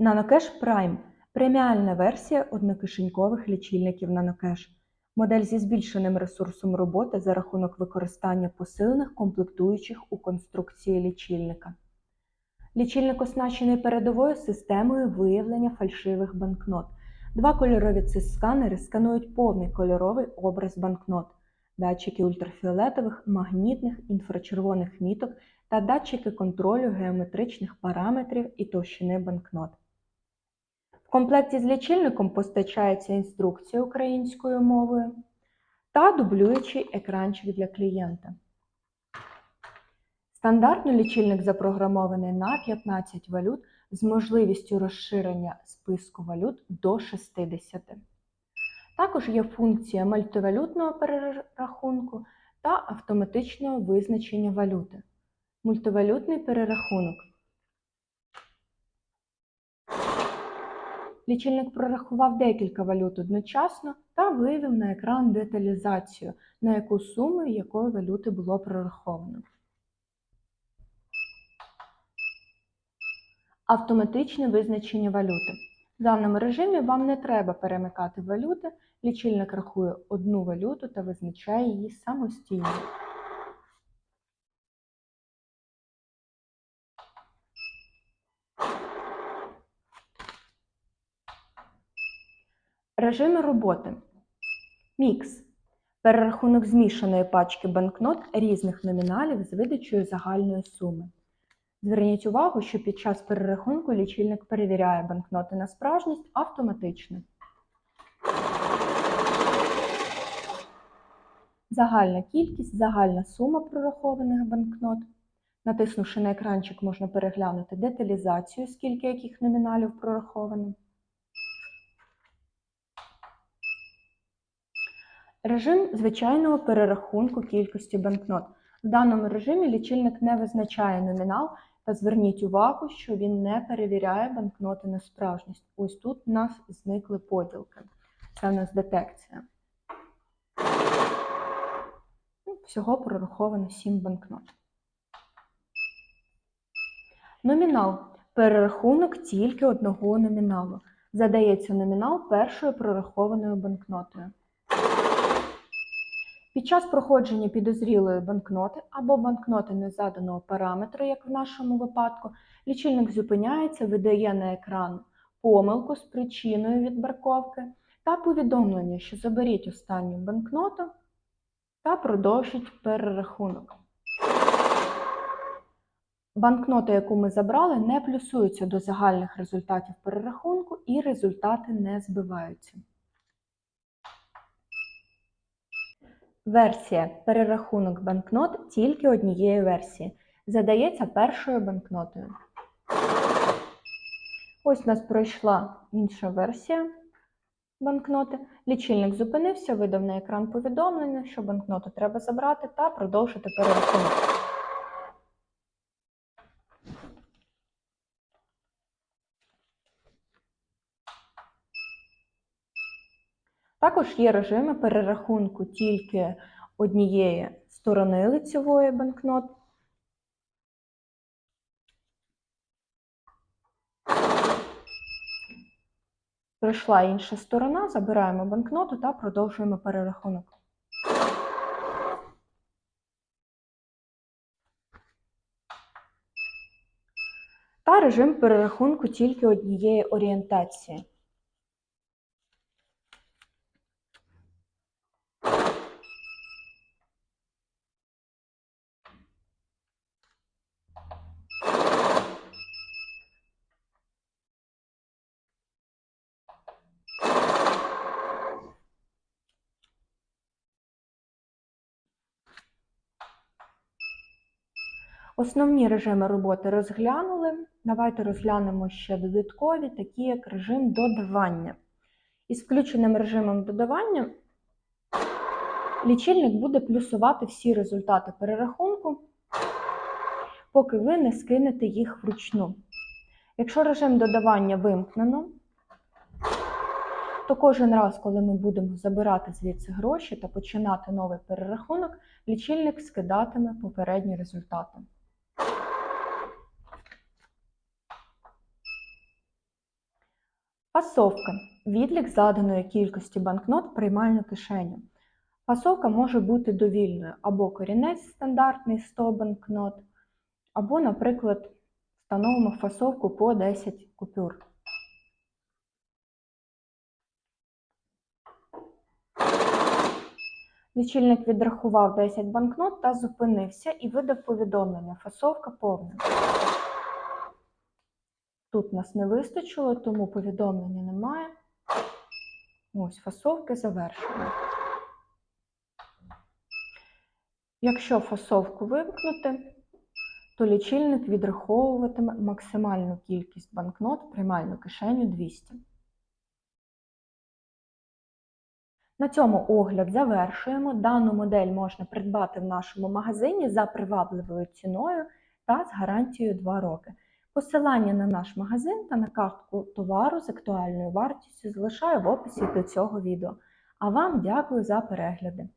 NanoCash Prime преміальна версія однокишенькових лічильників NanoCash. Модель зі збільшеним ресурсом роботи за рахунок використання посилених комплектуючих у конструкції лічильника. Лічильник оснащений передовою системою виявлення фальшивих банкнот. Два кольорові цис-сканери сканують повний кольоровий образ банкнот, датчики ультрафіолетових, магнітних, інфрачервоних міток та датчики контролю геометричних параметрів і товщини банкнот. Комплекті з лічильником постачається інструкція українською мовою та дублюючий екранчик для клієнта. Стандартно лічильник запрограмований на 15 валют з можливістю розширення списку валют до 60. Також є функція мультивалютного перерахунку та автоматичного визначення валюти. Мультивалютний перерахунок. Лічильник прорахував декілька валют одночасно та вивів на екран деталізацію, на яку суму якої валюти було прораховано. Автоматичне визначення валюти. В даному режимі вам не треба перемикати валюти, лічильник рахує одну валюту та визначає її самостійно. Режими роботи. Мікс. Перерахунок змішаної пачки банкнот різних номіналів з видачею загальної суми. Зверніть увагу, що під час перерахунку лічильник перевіряє банкноти на справжність автоматично. Загальна кількість, загальна сума прорахованих банкнот. Натиснувши на екранчик, можна переглянути деталізацію, скільки яких номіналів прораховано. Режим звичайного перерахунку кількості банкнот. В даному режимі лічильник не визначає номінал, та зверніть увагу, що він не перевіряє банкноти на справжність. Ось тут у нас зникли поділки. Це у нас детекція. Ну, Всього прораховано 7 банкнот. Номінал. Перерахунок тільки одного номіналу. Задається номінал першою прорахованою банкнотою. Під час проходження підозрілої банкноти або банкноти незаданого параметру, як в нашому випадку, лічильник зупиняється, видає на екран помилку з причиною відбраковки та повідомлення, що заберіть останню банкноту та продовжіть перерахунок. Банкнота, яку ми забрали, не плюсується до загальних результатів перерахунку і результати не збиваються. Версія перерахунок банкнот тільки однієї версії. Задається першою банкнотою. Ось у нас пройшла інша версія банкноти. Лічильник зупинився, видав на екран повідомлення, що банкноту треба забрати та продовжити перерахунок. Також є режими перерахунку тільки однієї сторони лицевої банкнот. Прийшла інша сторона, забираємо банкноту та продовжуємо перерахунок. Та режим перерахунку тільки однієї орієнтації. Основні режими роботи розглянули. Давайте розглянемо ще додаткові, такі як режим додавання. Із включеним режимом додавання лічильник буде плюсувати всі результати перерахунку, поки ви не скинете їх вручну. Якщо режим додавання вимкнено, то кожен раз, коли ми будемо забирати звідси гроші та починати новий перерахунок, лічильник скидатиме попередні результати. Фасовка відлік заданої кількості банкнот в приймальну кишеню. Фасовка може бути довільною або корінець стандартний 100 банкнот, або, наприклад, встановимо фасовку по 10 купюр. Лічильник відрахував 10 банкнот та зупинився і видав повідомлення. Фасовка повна. Тут нас не вистачило, тому повідомлення немає. Ось фасовки завершені. Якщо фасовку вимкнути, то лічильник відраховуватиме максимальну кількість банкнот в приймальну кишеню 200. На цьому огляд завершуємо. Дану модель можна придбати в нашому магазині за привабливою ціною та з гарантією 2 роки. Посилання на наш магазин та на картку товару з актуальною вартістю залишаю в описі до цього відео. А вам дякую за перегляди!